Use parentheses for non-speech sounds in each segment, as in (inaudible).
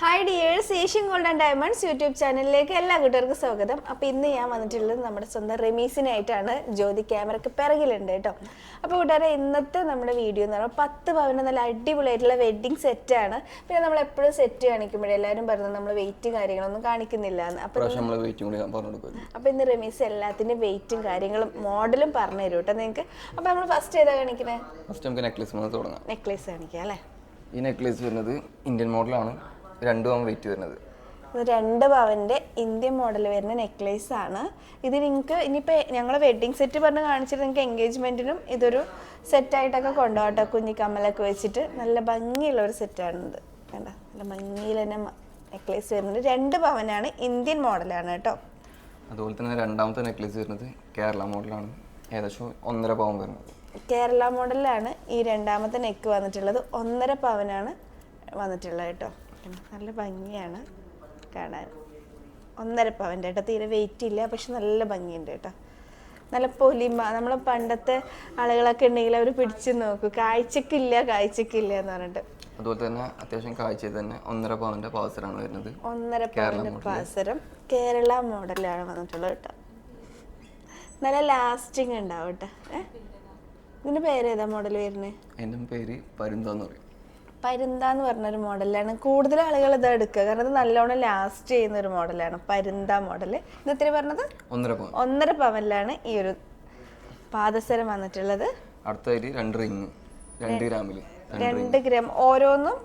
Hi dears Asian gold and diamonds YouTube ചാനലിലേക്ക് എല്ലാ കൂട്ടുകാർക്കും സ്വാഗതം. അപ്പോൾ ഇന്ന് ഞാൻ വന്നിട്ടുള്ളത് നമ്മുടെ സ്വന്തം റെമീസിനായിട്ടാണ്. ജ്യോതി ക്യാമറയ്ക്ക് പിറകിലുണ്ട് കേട്ടോ. അപ്പോൾ കൂട്ടുകാരെ ഇന്നത്തെ നമ്മുടെ വീഡിയോ എന്ന് പറയുമ്പോൾ പത്ത് പവന് നല്ല അടിപൊളിയായിട്ടുള്ള വെഡ്ഡിങ് സെറ്റാണ് പിന്നെ നമ്മൾ എപ്പോഴും സെറ്റ് കാണിക്കുമ്പോഴേ എല്ലാവരും പറഞ്ഞു നമ്മൾ വെയിറ്റ് കാര്യങ്ങളൊന്നും കാണിക്കുന്നില്ല എന്ന്. അപ്പോൾ അപ്പോൾ ഇന്ന് റമീസ് എല്ലാത്തിന്റെ വെയിറ്റും കാര്യങ്ങളും മോഡലും പറഞ്ഞു തരും കേട്ടോ നിങ്ങൾക്ക് അപ്പോൾ നമ്മൾ ഫസ്റ്റ് ഏതാ കാണിക്കുന്നത് ഫസ്റ്റ് നമുക്ക് നെക്ലേസ് നെക്ലേസ് കാണിക്കാം അല്ലേ? ഈ നെക്ലേസ് വരുന്നത് ഇന്ത്യൻ മോഡലാണ് രണ്ടും ആവും വെയിറ്റ് വരുന്നത്. രണ്ട് പവന്റെ ഇന്ത്യൻ മോഡൽ വരുന്ന നെക്ലേസ് ആണ്. ഇത് നിങ്ങൾക്ക് ഇനിയിപ്പോൾ ഞങ്ങൾ വെഡ്ഡിങ് സെറ്റ് പറഞ്ഞ് കാണിച്ചിട്ട് നിങ്ങൾക്ക് എൻഗേജ്മെന്റിനും ഇതൊരു സെറ്റായിട്ടൊക്കെ കൊണ്ടുപോകട്ടോ കുഞ്ഞി കമ്മലൊക്കെ വെച്ചിട്ട് നല്ല ഭംഗിയുള്ള ഒരു സെറ്റാണ് ഇത്. നല്ല ഭംഗിയിൽ തന്നെ നെക്ലേസ് വരുന്നത് രണ്ട് പവനാണ് ഇന്ത്യൻ മോഡലാണ് കേട്ടോ. അതുപോലെ തന്നെ രണ്ടാമത്തെ നെക്ലേസ് വരുന്നത് കേരള മോഡലാണ് ഏകദേശം ഒന്നര പവൻ വരുന്നത്. കേരള മോഡലിലാണ് ഈ രണ്ടാമത്തെ നെക്ക് വന്നിട്ടുള്ളത്. ഒന്നര പവനാണ് വന്നിട്ടുള്ളത് കേട്ടോ. നല്ല ഭംഗിയാണ് കാണാൻ. ഒന്നര പവന്റെ കേട്ടോ. തീരെ വെയിറ്റ് ഇല്ല പക്ഷെ നല്ല ഭംഗിയുണ്ട് കേട്ടോ. നല്ല പൊലിമ. നമ്മൾ പണ്ടത്തെ ആളുകളൊക്കെ ഉണ്ടെങ്കിൽ അവർ പിടിച്ചു നോക്കും. കാഴ്ചക്കില്ല കാഴ്ചക്കില്ല എന്ന് പറഞ്ഞിട്ട്. അതുപോലെ തന്നെ അത്യാവശ്യം കാഴ്ചയിൽ തന്നെ ഒന്നര പവന്റെ പാസറാണ് വരുന്നത്. ഒന്നര പവന്റെ പാസരം കേരള മോഡലാണ് വന്നിട്ടുള്ളത് കേട്ടോ. നല്ല ലാസ്റ്റിംഗ് ഉണ്ടാവും കേട്ടോ. ഇതിന്റെ പേര് ഏതാ മോഡൽ വരുന്നത്? എന്റെ പേര് പരുന്താന്ന് പറയും. പരുന്ത എന്ന് പറഞ്ഞൊരു മോഡലാണ്. കൂടുതൽ ആളുകൾ ഇത് എടുക്കുക. കാരണം ഇത് നല്ലോണം ലാസ്റ്റ് ചെയ്യുന്ന ഒരു മോഡലാണ്. പരുന്ത മോഡൽ ഇത് എത്ര പറഞ്ഞത്? ഒന്നര പവൻ. ഒന്നര പവനിലാണ് ഈ ഒരു പാദസരം വന്നിട്ടുള്ളത്. അടുത്ത രണ്ട് റിങ് രണ്ട് ഗ്രാമിൽ രണ്ട് ഗ്രാം ഓരോന്നും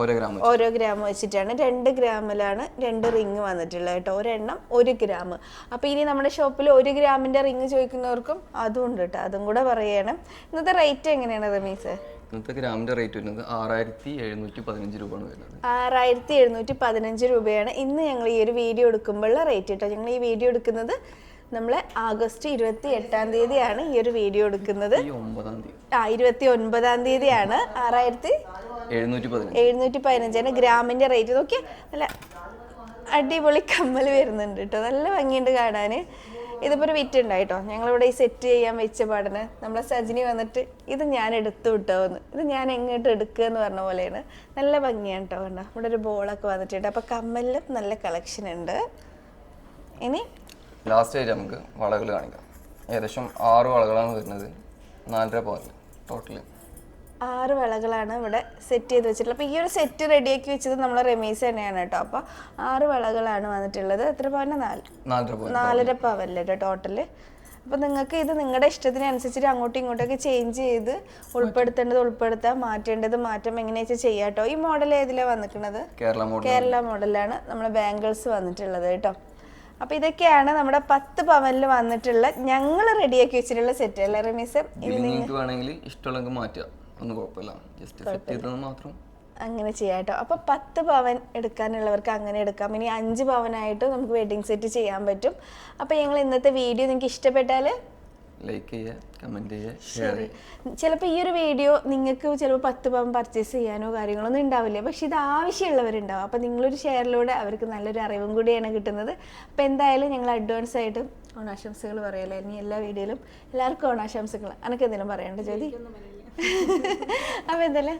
ഓരോ ഗ്രാം ഓരോ ഗ്രാം വെച്ചിട്ടാണ്. രണ്ട് ഗ്രാമിലാണ് രണ്ട് റിങ് വന്നിട്ടുള്ളത് കേട്ടോ. ഒരെണ്ണം ഒരു ഗ്രാം അപ്പോൾ ഇനി നമ്മുടെ ഷോപ്പിൽ ഒരു ഗ്രാമിന്റെ റിങ് ചോദിക്കുന്നവർക്കും അതും ഉണ്ട് കേട്ടോ. അതും കൂടെ പറയണം. ഇന്നത്തെ റേറ്റ് എങ്ങനെയാണ് റമീസ്? ഇന്നത്തെ ഗ്രാമിന്റെ റേറ്റ് വരുന്നത് ആറായിരത്തി എഴുന്നൂറ്റി പതിനഞ്ച് രൂപയാണ് വരുന്നത്. ആറായിരത്തി എഴുന്നൂറ്റി പതിനഞ്ച് രൂപയാണ് ഇന്ന് ഞങ്ങൾ ഈ ഒരു വീഡിയോ എടുക്കുമ്പോഴുള്ള റേറ്റ് കേട്ടോ ഞങ്ങൾ ഈ വീഡിയോ എടുക്കുന്നത് നമ്മളെ ആഗസ്റ്റ് ഇരുപത്തി എട്ടാം തീയതിയാണ് ഈ ഒരു വീഡിയോ എടുക്കുന്നത്. ഈ ഒമ്പതാം തീയതി. ആ ഇരുപത്തി ഒൻപതാം തീയതിയാണ്. ആറായിരത്തി എഴുന്നൂറ്റി പതിനഞ്ച്. എഴുന്നൂറ്റി പതിനഞ്ചാണ് ഗ്രാമിന്റെ റേറ്റ് നോക്കിയാൽ നല്ല അടിപൊളി കമ്മൽ വരുന്നുണ്ട് കേട്ടോ നല്ല ഭംഗിയുണ്ട് കാണാൻ ഇതിപ്പോൾ ഒരു വിറ്റ് ഉണ്ടായിട്ടോ ഞങ്ങളിവിടെ ഈ സെറ്റ് ചെയ്യാൻ വെച്ച പാടിന് നമ്മളെ സജിനി വന്നിട്ട് ഇത് ഞാൻ എടുത്തു വിട്ടോന്ന് ഇത് ഞാൻ എങ്ങോട്ട് എടുക്കുക എന്ന് പറഞ്ഞ പോലെയാണ്. നല്ല ഭംഗിയാണ് കേട്ടോ കണ്ടോ. ഇവിടെ ഒരു ബോളൊക്കെ വന്നിട്ടുണ്ട്. അപ്പോൾ കമ്മലിലും നല്ല കളക്ഷൻ ഉണ്ട്. ഇനി ലാസ്റ്റ് ആയിട്ട് നമുക്ക് വളകൾ കാണിക്കാം. ഏകദേശം ആറ് വളകളാണ് വരുന്നത്. നാലര പവൻ ടോട്ടൽ ആറ് വളകളാണ് ഇവിടെ സെറ്റ് ചെയ്ത് വെച്ചിട്ടുള്ളത്. അപ്പോൾ ഈ ഒരു സെറ്റ് റെഡിയാക്കി വെച്ചത് നമ്മൾ റെമീസ് തന്നെയാണ് കേട്ടോ. അപ്പോൾ ആറ് വളകളാണ് വന്നിട്ടുള്ളത്. എത്ര പവന? നാല്. നാലര പവനല്ലേ കേട്ടോ ടോട്ടൽ അപ്പോൾ നിങ്ങൾക്ക് ഇത് നിങ്ങളുടെ ഇഷ്ടത്തിനനുസരിച്ചിട്ട് അങ്ങോട്ടും ഇങ്ങോട്ടൊക്കെ ചേഞ്ച് ചെയ്ത് ഉൾപ്പെടുത്തേണ്ടത് ഉൾപ്പെടുത്താം. മാറ്റേണ്ടത് മാറ്റം എങ്ങനെയാ ചെയ്യാം കേട്ടോ. ഈ മോഡൽ ഏതിലാണ് വന്നിട്ടുള്ളത് കേരള മോഡലാണ് നമ്മുടെ ബാംഗിൾസ് വന്നിട്ടുള്ളത് കേട്ടോ. അപ്പൊ ഇതൊക്കെയാണ് നമ്മുടെ പത്ത് പവനിൽ വന്നിട്ടുള്ള ഞങ്ങൾ റെഡിയാക്കി വെച്ചിട്ടുള്ള സെറ്റ് അല്ലേ റമീസ്? ഇത് നിങ്ങൾക്ക് വേണമെങ്കിൽ ഇഷ്ടമുള്ളെങ്കിൽ മാറ്റുക. ഒന്നും കുഴപ്പമില്ല. ജസ്റ്റ് സെറ്റ് ചെയ്തത് മാത്രം. അങ്ങനെ ചെയ്യാം കേട്ടോ അപ്പോൾ പത്ത് പവൻ എടുക്കാനുള്ളവർക്ക് അങ്ങനെ എടുക്കാം. ഇനി അഞ്ച് പവനായിട്ട് നമുക്ക് വെഡിങ് സെറ്റ് ചെയ്യാൻ പറ്റും. അപ്പോൾ ഞങ്ങൾ ഇന്നത്തെ വീഡിയോ നിങ്ങൾക്ക് ഇഷ്ടപ്പെട്ടാൽ ലൈക്ക് ചെയ്യുക കമന്റ് ചെയ്യുക ചിലപ്പോൾ ഈ ഒരു വീഡിയോ നിങ്ങൾക്ക് ചിലപ്പോൾ പത്ത് പവൻ പർച്ചേസ് ചെയ്യാനോ കാര്യങ്ങളോ ഒന്നും ഉണ്ടാവില്ല. പക്ഷെ ഇത് ആവശ്യമുള്ളവരുണ്ടാവും. അപ്പോൾ നിങ്ങളൊരു ഷെയറിലൂടെ അവർക്ക് നല്ലൊരു അറിവും കൂടിയാണ് കിട്ടുന്നത്. അപ്പോൾ എന്തായാലും ഞങ്ങൾ അഡ്വാൻസ് ആയിട്ട് ഓണാശംസകൾ പറയല്ലേ? ഇനി എല്ലാ വീഡിയോയിലും എല്ലാവർക്കും ഓണാശംസകൾ. അനക്ക് എന്തെങ്കിലും പറയണ്ട ജ്യോതി? (laughs) അപ്പോൾ എന്തായാലും